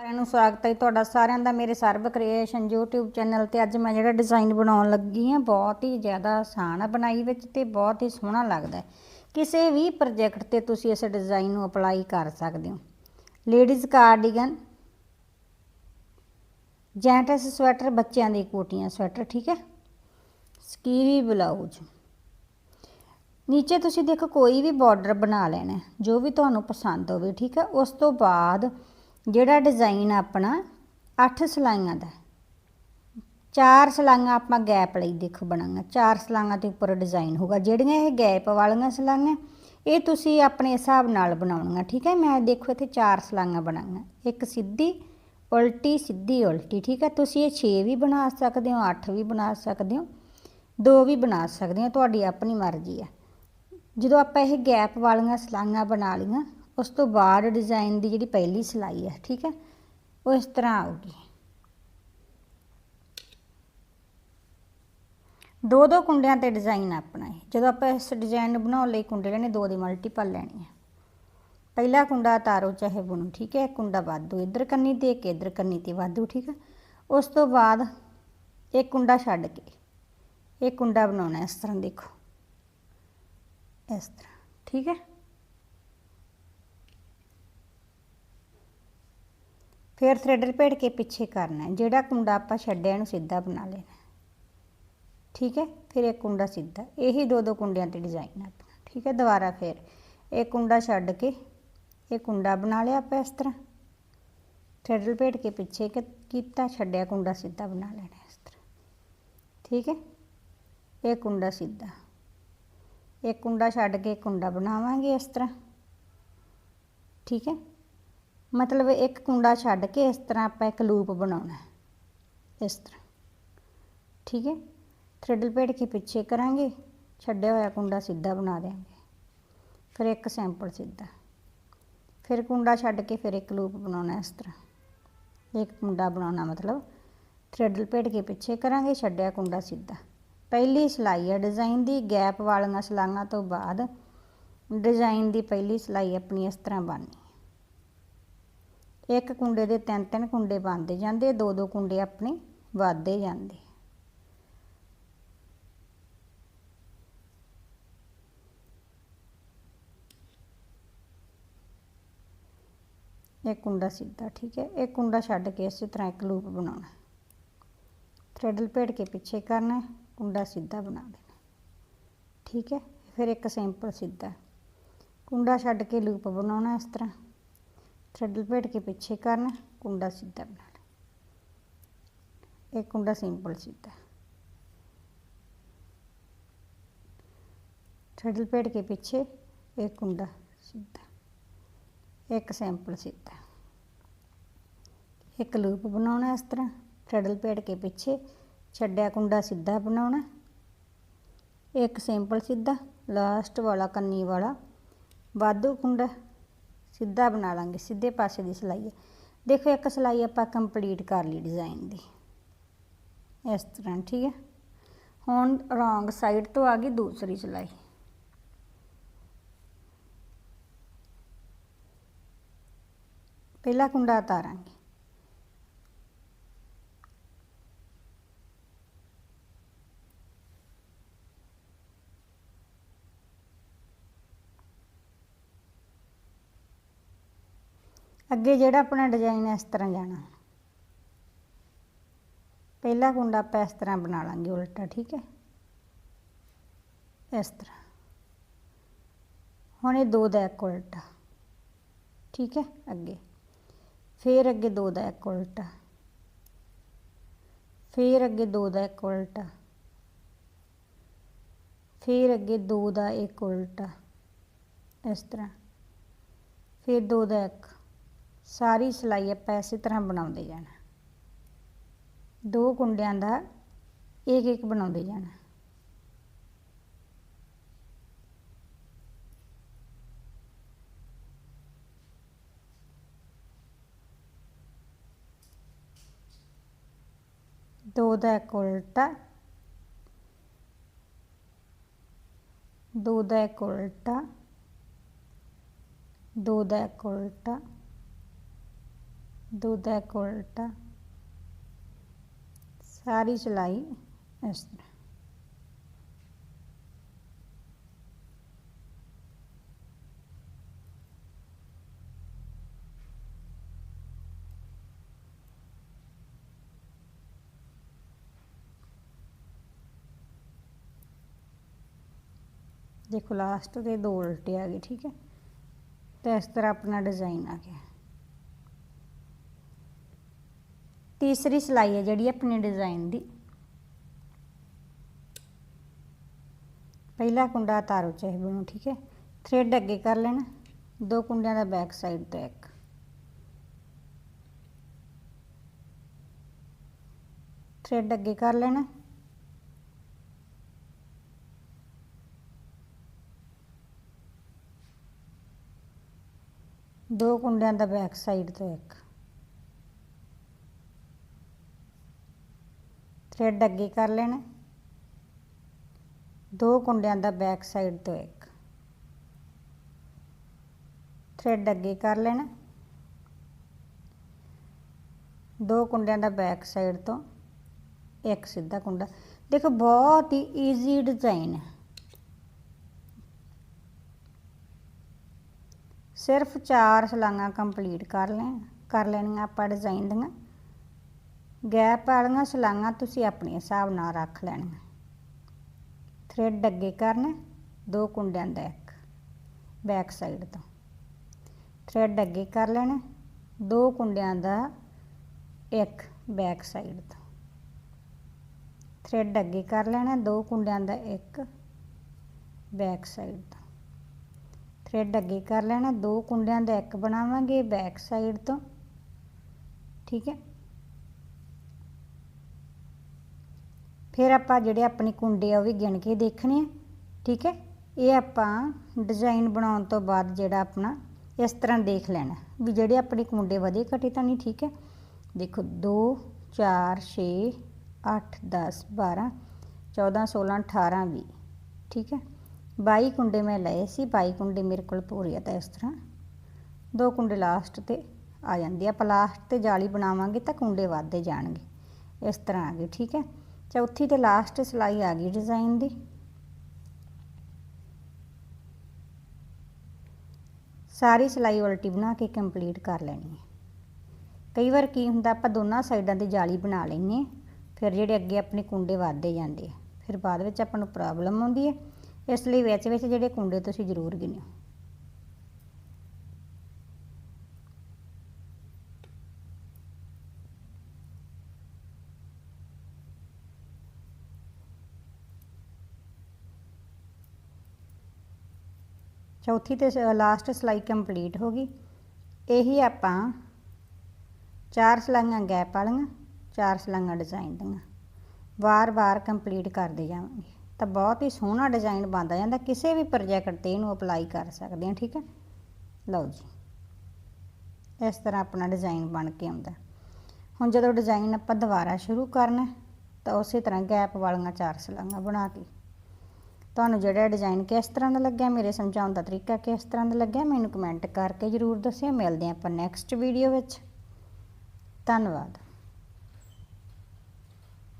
ਸਾਰਿਆਂ ਨੂੰ ਸਵਾਗਤ ਹੈ ਤੁਹਾਡਾ ਸਾਰਿਆਂ ਦਾ ਮੇਰੇ ਸਰਬ ਕ੍ਰੀਏਸ਼ਨ YouTube ਚੈਨਲ ਤੇ ਅੱਜ ਮੈਂ ਜਿਹੜਾ ਡਿਜ਼ਾਈਨ ਬਣਾਉਣ ਲੱਗੀ ਹਾਂ, ਬਹੁਤ ਹੀ ਜ਼ਿਆਦਾ ਆਸਾਨ ਆ ਬਣਾਈ ਵਿੱਚ ਤੇ ਬਹੁਤ ਹੀ ਸੋਹਣਾ ਲੱਗਦਾ ਹੈ। ਕਿਸੇ ਵੀ ਪ੍ਰੋਜੈਕਟ ਤੇ ਤੁਸੀਂ ਇਸ ਡਿਜ਼ਾਈਨ ਨੂੰ ਅਪਲਾਈ ਕਰ ਸਕਦੇ ਹੋ। ਲੇਡੀਜ਼ ਕਾਰਡੀਗਨ ਜੈਂਟਸ ਸਵੈਟਰ ਬੱਚਿਆਂ ਦੀ ਕੋਟੀਆਂ ਸਵੈਟਰ ਠੀਕ ਹੈ? ਸਕੀਵੀ ਬਲਾਊਜ਼ ਨੀਚੇ ਤੁਸੀਂ ਦੇਖੋ ਕੋਈ ਵੀ ਬਾਰਡਰ ਬਣਾ ਲੈਣਾ ਜੋ ਵੀ ਤੁਹਾਨੂੰ ਪਸੰਦ ਹੋਵੇ, ਠੀਕ ਹੈ? ਉਸ ਤੋਂ ਬਾਅਦ ਜਿਹੜਾ ਡਿਜ਼ਾਈਨ ਆਪਣਾ 8 ਸਲਾਈਆਂ ਦਾ ਚਾਰ ਸਲਾਈਆਂ ਆਪਾਂ ਗੈਪ ਲਈ ਦੇਖੋ ਬਣਾਂਗਾ। ਚਾਰ ਸਲਾਈਆਂ ਦੇ ਉੱਪਰ ਡਿਜ਼ਾਈਨ ਹੋਗਾ ਜਿਹੜੀਆਂ ਇਹ ਗੈਪ ਵਾਲੀਆਂ ਸਲਾਈਆਂ, ਇਹ ਤੁਸੀਂ ਆਪਣੇ ਹਿਸਾਬ ਨਾਲ ਬਣਾਉਣੀਆਂ, ਠੀਕ ਹੈ? ਮੈਂ ਦੇਖੋ ਇੱਥੇ ਚਾਰ ਸਲਾਈਆਂ ਬਣਾਈਆਂ। ਇੱਕ ਸਿੱਧੀ, ਉਲਟੀ ਸਿੱਧੀ, ਉਲਟੀ, ਠੀਕ ਹੈ? ਤੁਸੀਂ ਇਹ 6 ਵੀ ਬਣਾ ਸਕਦੇ ਹੋ 8 ਵੀ ਬਣਾ ਸਕਦੇ ਹੋ, ਦੋ ਵੀ ਬਣਾ ਸਕਦੇ ਹੋ, ਤੁਹਾਡੀ ਆਪਣੀ ਮਰਜ਼ੀ ਹੈ। ਜਦੋਂ ਆਪਾਂ ਇਹ ਗੈਪ ਵਾਲੀਆਂ ਸਲਾਈਆਂ ਬਣਾ ਲਈਆਂ ਉਸ ਤੋਂ ਬਾਅਦ ਡਿਜ਼ਾਈਨ ਦੀ ਜਿਹੜੀ ਪਹਿਲੀ ਸਿਲਾਈ ਹੈ, ਠੀਕ ਹੈ, ਉਹ ਇਸ ਤਰ੍ਹਾਂ ਆਊਗੀ। ਦੋ ਦੋ ਕੁੰਡਿਆਂ ਤੇ ਡਿਜ਼ਾਈਨ ਆਪਣਾ ਹੈ ਜਦੋਂ ਆਪਾਂ ਇਸ ਡਿਜ਼ਾਈਨ ਨੂੰ ਬਣਾਉਣ ਲਈ ਕੁੰਡੇ ਲੈਣੇ, ਦੋ ਦੀ ਮਲਟੀਪਲ ਲੈਣੀ ਹੈ। ਪਹਿਲਾ ਕੁੰਡਾ ਤਾਰੋ ਚਾਹੇ ਬੁਣੋ, ਠੀਕ ਹੈ, ਕੁੰਡਾ ਵਾਧੂ, ਇੱਧਰ ਕੰਨੀ ਤੇ ਇੱਕ, ਇੱਧਰ ਕੰਨੀ ਤੇ ਵਾਧੂ, ਠੀਕ ਹੈ। ਉਸ ਤੋਂ ਬਾਅਦ ਇੱਕ ਕੁੰਡਾ ਛੱਡ ਕੇ ਇਹ ਕੁੰਡਾ ਬਣਾਉਣਾ ਇਸ ਤਰ੍ਹਾਂ ਦੇਖੋ। ਇਸ ਤਰ੍ਹਾਂ, ਠੀਕ ਹੈ। ਫਿਰ ਥ੍ਰੈਡ ਲਪੇਟ ਕੇ ਪਿੱਛੇ ਕਰਨਾ ਜਿਹੜਾ ਕੁੰਡਾ ਆਪਾਂ ਛੱਡਿਆ ਇਹਨੂੰ ਸਿੱਧਾ ਬਣਾ ਲੈਣਾ ਠੀਕ ਹੈ? ਫਿਰ ਇੱਕ ਕੁੰਡਾ ਸਿੱਧਾ। ਇਹੀ ਦੋ ਦੋ ਕੁੰਡਿਆਂ ਤੇ ਡਿਜ਼ਾਈਨ ਆਪਣਾ। ਠੀਕ ਹੈ? ਦੁਬਾਰਾ ਫਿਰ ਇਹ ਕੁੰਡਾ ਛੱਡ ਕੇ ਇਹ ਕੁੰਡਾ ਬਣਾ ਲਿਆ ਆਪਾਂ ਇਸ ਤਰ੍ਹਾਂ। ਥ੍ਰੈਡ ਲਪੇਟ ਕੇ ਪਿੱਛੇ ਕ- ਕੀਤਾ, ਛੱਡਿਆ ਕੁੰਡਾ ਸਿੱਧਾ ਬਣਾ ਲੈਣਾ ਇਸ ਤਰ੍ਹਾਂ। ਠੀਕ ਹੈ? ਇਹ ਕੁੰਡਾ ਸਿੱਧਾ। ਇੱਕ ਕੁੰਡਾ ਛੱਡ ਕੇ ਕੁੰਡਾ ਬਣਾਵਾਂਗੇ ਇਸ ਤਰ੍ਹਾਂ। ਠੀਕ ਹੈ? ਮਤਲਬ ਇੱਕ ਕੁੰਡਾ ਛੱਡ ਕੇ ਇਸ ਤਰ੍ਹਾਂ ਆਪਾਂ ਇੱਕ ਲੂਪ ਬਣਾਉਣਾ ਹੈ। ਇਸ ਤਰ੍ਹਾਂ। ਠੀਕ ਹੈ? ਥ੍ਰੈਡ ਲਪੇਟ ਕੇ ਪਿੱਛੇ ਕਰਾਂਗੇ। ਛੱਡਿਆ ਹੋਇਆ ਕੁੰਡਾ ਸਿੱਧਾ ਬਣਾ ਦਿਆਂਗੇ। ਫਿਰ ਇੱਕ ਸੈਂਪਲ ਸਿੱਧਾ। ਫਿਰ ਕੁੰਡਾ ਛੱਡ ਕੇ ਫਿਰ ਇੱਕ ਲੂਪ ਬਣਾਉਣਾ ਇਸ ਤਰ੍ਹਾਂ। ਇੱਕ ਕੁੰਡਾ ਬਣਾਉਣਾ ਮਤਲਬ ਥ੍ਰੈਡ ਲਪੇਟ ਕੇ ਪਿੱਛੇ ਕਰਾਂਗੇ, ਛੱਡਿਆ ਕੁੰਡਾ ਸਿੱਧਾ। ਪਹਿਲੀ ਸਿਲਾਈ ਹੈ ਡਿਜ਼ਾਈਨ ਦੀ, ਗੈਪ ਵਾਲੀਆਂ ਸਲਾਈਆਂ ਤੋਂ ਬਾਅਦ ਡਿਜ਼ਾਈਨ ਦੀ ਪਹਿਲੀ ਸਿਲਾਈ ਆਪਣੀ ਇਸ ਤਰ੍ਹਾਂ ਬਣਨੀ। ਇੱਕ ਕੁੰਡੇ ਦੇ ਤਿੰਨ ਤਿੰਨ ਕੁੰਡੇ ਬਣਦੇ ਜਾਂਦੇ, ਦੋ ਦੋ ਕੁੰਡੇ ਆਪਣੇ ਵੱਧਦੇ ਜਾਂਦੇ। ਇੱਕ ਕੁੰਡਾ ਸਿੱਧਾ, ਠੀਕ ਹੈ। ਇੱਕ ਕੁੰਡਾ ਛੱਡ ਕੇ ਇਸੇ ਤਰ੍ਹਾਂ ਇੱਕ ਲੂਪ ਬਣਾਉਣਾ। ਥ੍ਰੈਡ ਲਪੇਟ ਕੇ ਪਿੱਛੇ ਕਰਨਾ, ਕੁੰਡਾ ਸਿੱਧਾ ਬਣਾ ਦੇਣਾ। ਠੀਕ ਹੈ। ਫਿਰ ਇੱਕ ਸਿੰਪਲ ਸਿੱਧਾ। ਕੁੰਡਾ ਛੱਡ ਕੇ ਲੂਪ ਬਣਾਉਣਾ ਇਸ ਤਰ੍ਹਾਂ। ਥ੍ਰੈਡ ਲਪੇਟ ਕੇ ਪਿੱਛੇ ਕਰਨ, ਕੁੰਡਾ ਸਿੱਧਾ ਬਣਾ ਇਹ ਕੁੰਡਾ ਸਿੰਪਲ ਸਿੱਧਾ। ਥ੍ਰੈਡ ਲਪੇਟ ਕੇ ਪਿੱਛੇ ਇਹ ਕੁੰਡਾ ਸਿੱਧਾ। ਇੱਕ ਸਿੰਪਲ ਸਿੱਧਾ। ਇੱਕ ਲੂਪ ਬਣਾਉਣਾ ਇਸ ਤਰ੍ਹਾਂ। ਥ੍ਰੈਡ ਲਪੇਟ ਕੇ ਪਿੱਛੇ ਛੱਡਿਆ ਕੁੰਡਾ ਸਿੱਧਾ ਬਣਾਉਣਾ। ਇੱਕ ਸਿੰਪਲ ਸਿੱਧਾ ਲਾਸਟ ਵਾਲਾ, ਕੰਨੀ ਵਾਲਾ। ਵਾਧੂ ਕੁੰਡਾ। ਸਿੱਧਾ ਬਣਾ ਲਾਂਗੇ, ਸਿੱਧੇ ਪਾਸੇ ਦੀ ਸਿਲਾਈ ਹੈ। ਦੇਖੋ ਇੱਕ ਸਿਲਾਈ ਆਪਾਂ ਕੰਪਲੀਟ ਕਰ ਲਈ ਡਿਜ਼ਾਈਨ ਦੀ। ਇਸ ਤਰ੍ਹਾਂ, ਠੀਕ ਹੈ? ਹੁਣ ਰੋਂਗ ਸਾਈਡ ਤੋਂ ਆ ਗਈ ਦੂਸਰੀ ਸਿਲਾਈ। ਪਹਿਲਾ ਕੁੰਡਾ ਉਤਾਰਾਂਗੇ। ਅੱਗੇ ਜਿਹੜਾ ਆਪਣਾ ਡਿਜ਼ਾਈਨ ਇਸ ਤਰ੍ਹਾਂ ਜਾਣਾ। ਪਹਿਲਾ ਕੁੰਡਾ ਆਪਾਂ ਇਸ ਤਰ੍ਹਾਂ ਬਣਾ ਲਾਂਗੇ, ਉਲਟਾ, ਠੀਕ ਹੈ? ਇਸ ਤਰ੍ਹਾਂ। ਹੁਣ ਇਹ ਦੋ ਦਾ ਇੱਕ ਉਲਟਾ, ਠੀਕ ਹੈ? ਅੱਗੇ। ਫਿਰ ਅੱਗੇ ਦੋ ਦਾ ਇੱਕ ਉਲਟਾ। ਫਿਰ ਅੱਗੇ ਦੋ ਦਾ ਇੱਕ ਉਲਟਾ। ਫਿਰ ਅੱਗੇ ਦੋ ਦਾ ਇੱਕ ਉਲਟਾ। ਇਸ ਤਰ੍ਹਾਂ। ਫਿਰ ਦੋ ਦਾ ਇੱਕ। ਸਾਰੀ ਸਿਲਾਈ ਆਪਾਂ ਇਸੇ ਤਰ੍ਹਾਂ ਬਣਾਉਂਦੇ ਜਾਣਾ। ਦੋ ਕੁੰਡਿਆਂ ਦਾ ਇੱਕ ਇੱਕ ਬਣਾਉਂਦੇ ਜਾਣਾ। ਦੋ ਦਾ ਇੱਕ ਉਲਟਾ, ਦੋ ਦਾ ਇੱਕ ਉਲਟਾ, ਦੋ ਦਾ ਇੱਕ ਉਲਟਾ। ਦੋ ਦਾ ਇੱਕ ਉਲਟਾ ਸਾਰੀ ਸਿਲਾਈ ਇਸ ਤਰ੍ਹਾਂ ਦੇਖੋ ਲਾਸਟ ਤੇ ਦੋ ਉਲਟੇ ਆ ਗਏ ਠੀਕ ਹੈ ਤੇ ਇਸ ਤਰ੍ਹਾਂ ਆਪਣਾ ਡਿਜ਼ਾਈਨ ਆ ਤੀਸਰੀ ਸਿਲਾਈ ਹੈ ਜਿਹੜੀ ਆਪਣੇ ਡਿਜ਼ਾਈਨ ਦੀ। ਪਹਿਲਾ ਕੁੰਡਾ ਤਾਰੋ ਚਾਹੇ ਬਣੋ ਠੀਕ ਹੈ? ਥ੍ਰੈਡ ਅੱਗੇ ਕਰ ਲੈਣਾ। ਦੋ ਕੁੰਡਿਆਂ ਦਾ ਬੈਕ ਸਾਈਡ ਤੋਂ ਇੱਕ। ਥ੍ਰੈਡ ਅੱਗੇ ਕਰ ਲੈਣਾ। ਦੋ ਕੁੰਡਿਆਂ ਦਾ ਬੈਕ ਸਾਈਡ ਤੋਂ ਇੱਕ। ਥ੍ਰੈਡ ਅੱਗੇ ਕਰ ਲੈਣਾ। ਦੋ ਕੁੰਡਿਆਂ ਦਾ ਬੈਕ ਸਾਈਡ ਤੋਂ ਇੱਕ। ਥਰੈਡ ਅੱਗੇ ਕਰ ਲੈਣਾ। ਦੋ ਕੁੰਡਿਆਂ ਦਾ ਬੈਕ ਸਾਈਡ ਤੋਂ ਇੱਕ ਸਿੱਧਾ ਕੁੰਡਾ। ਦੇਖੋ, ਬਹੁਤ ਹੀ ਈਜ਼ੀ ਡਿਜ਼ਾਈਨ ਹੈ। ਸਿਰਫ ਚਾਰ ਸਲਾਂਗਾ ਕੰਪਲੀਟ ਕਰ ਲੈ ਕਰ ਲੈਣੀਆਂ ਆਪਾਂ ਡਿਜ਼ਾਈਨ ਦੀਆਂ। ਗੈਪ ਵਾਲੀਆਂ ਸਲਾਂਗਾ ਤੁਸੀਂ ਆਪਣੇ ਹਿਸਾਬ ਨਾਲ ਰੱਖ ਲੈਣੀਆਂ। ਥ੍ਰੈਡ ਅੱਗੇ ਕਰਨਾ, ਦੋ ਕੁੰਡਿਆਂ ਦਾ ਇੱਕ ਬੈਕ ਸਾਈਡ ਤੋਂ। ਥ੍ਰੈਡ ਅੱਗੇ ਕਰ ਲੈਣਾ, ਦੋ ਕੁੰਡਿਆਂ ਦਾ ਇੱਕ ਬੈਕ ਸਾਈਡ ਤੋਂ। ਥ੍ਰੈਡ ਅੱਗੇ ਕਰ ਲੈਣਾ, ਦੋ ਕੁੰਡਿਆਂ ਦਾ ਇੱਕ ਬੈਕ ਸਾਈਡ ਤੋਂ। ਥ੍ਰੈਡ ਅੱਗੇ ਕਰ ਲੈਣਾ, ਦੋ ਕੁੰਡਿਆਂ ਦਾ ਇੱਕ ਬਣਾਵਾਂਗੇ ਬੈਕ ਸਾਈਡ ਤੋਂ। ਠੀਕ ਹੈ? ਫਿਰ ਆਪਾਂ ਜਿਹੜੇ ਆਪਣੇ ਕੁੰਡੇ ਆ ਉਹ ਵੀ ਗਿਣ ਕੇ ਦੇਖਣੇ ਆ, ਠੀਕ ਹੈ? ਇਹ ਆਪਾਂ ਡਿਜ਼ਾਈਨ ਬਣਾਉਣ ਤੋਂ ਬਾਅਦ ਜਿਹੜਾ ਆਪਣਾ ਇਸ ਤਰ੍ਹਾਂ ਦੇਖ ਲੈਣਾ, ਵੀ ਜਿਹੜੇ ਆਪਣੇ ਕੁੰਡੇ ਵਧੇ ਘਟੇ ਤਾਂ ਨਹੀਂ, ਠੀਕ ਹੈ? ਦੇਖੋ 2 4 6 8 10 12 14 16 18 20 ਠੀਕ ਹੈ? 22 ਕੁੰਡੇ ਮੈਂ ਲਏ ਸੀ 22 ਕੁੰਡੇ ਮੇਰੇ ਕੋਲ ਪੂਰੇ ਆ ਤਾਂ ਇਸ ਤਰ੍ਹਾਂ। ਦੋ ਕੁੰਡੇ ਲਾਸਟ ਤੇ ਆ ਜਾਂਦੇ ਆ, ਆਪਾਂ ਲਾਸਟ ਤੇ ਜਾਲੀ ਬਣਾਵਾਂਗੇ ਤਾਂ ਕੁੰਡੇ ਵੱਧਦੇ ਜਾਣਗੇ। ਇਸ ਤਰ੍ਹਾਂ ਆ ਗਏ, ਠੀਕ ਹੈ? ਚੌਥੀ ਤੇ ਲਾਸਟ ਸਿਲਾਈ ਆ ਗਈ ਡਿਜ਼ਾਈਨ ਦੀ। ਸਾਰੀ ਸਿਲਾਈ ਉਲਟੀ ਬਣਾ ਕੇ ਕੰਪਲੀਟ ਕਰ ਲੈਣੀ ਹੈ। ਕਈ ਵਾਰ ਕੀ ਹੁੰਦਾ, ਆਪਾਂ ਦੋਨਾਂ ਸਾਈਡਾਂ ਦੀ ਜਾਲੀ ਬਣਾ ਲੈਂਦੇ ਫਿਰ ਜਿਹੜੇ ਅੱਗੇ ਆਪਣੇ ਕੁੰਡੇ ਵੱਧਦੇ ਜਾਂਦੇ ਆ, ਫਿਰ ਬਾਅਦ ਵਿੱਚ ਆਪਾਂ ਨੂੰ ਪ੍ਰੋਬਲਮ ਆਉਂਦੀ ਹੈ। ਇਸ ਲਈ ਵਿੱਚ ਵਿੱਚ ਜਿਹੜੇ ਕੁੰਡੇ ਤੁਸੀਂ ਜ਼ਰੂਰ ਗਿਣਿਓ। ਚੌਥੀ ਤੇ ਲਾਸਟ ਸਿਲਾਈ ਕੰਪਲੀਟ ਹੋ ਗਈ। ਇਹੀ ਆਪਾਂ ਚਾਰ ਸਲਾਈਆਂ ਗੈਪ ਵਾਲੀਆਂ, ਚਾਰ ਸਲਾਈਆਂ ਡਿਜ਼ਾਈਨ ਦੀਆਂ। ਵਾਰ-ਵਾਰ ਕੰਪਲੀਟ ਕਰਦੇ ਜਾਵਾਂਗੇ। ਤਾਂ ਬਹੁਤ ਹੀ ਸੋਹਣਾ ਡਿਜ਼ਾਈਨ ਬਣਦਾ ਜਾਂਦਾ, ਕਿਸੇ ਵੀ ਪ੍ਰੋਜੈਕਟ ਤੇ ਇਹਨੂੰ ਅਪਲਾਈ ਕਰ ਸਕਦੇ ਹਾਂ, ਠੀਕ ਹੈ? ਲਓ ਜੀ। ਇਸ ਤਰ੍ਹਾਂ ਆਪਣਾ ਡਿਜ਼ਾਈਨ ਬਣ ਕੇ ਆਉਂਦਾ। ਹੁਣ ਜਦੋਂ ਡਿਜ਼ਾਈਨ ਆਪਾਂ ਦੁਬਾਰਾ ਸ਼ੁਰੂ ਕਰਨਾ ਤਾਂ ਉਸੇ ਤਰ੍ਹਾਂ ਗੈਪ ਵਾਲੀਆਂ ਚਾਰ ਸਲਾਈਆਂ ਬਣਾ ਕੇ ਤੁਹਾਨੂੰ ਜਿਹੜਾ ਡਿਜ਼ਾਈਨ ਕਿਸ ਤਰ੍ਹਾਂ ਦਾ ਲੱਗਿਆ, ਮੇਰੇ ਸਮਝਾਉਣ ਦਾ ਤਰੀਕਾ ਕਿਸ ਤਰ੍ਹਾਂ ਦਾ ਲੱਗਿਆ, ਮੈਨੂੰ ਕਮੈਂਟ ਕਰਕੇ ਜਰੂਰ ਦੱਸਿਓ। ਮਿਲਦੇ ਆਪਾਂ ਨੈਕਸਟ ਵੀਡੀਓ ਵਿੱਚ। ਧੰਨਵਾਦ।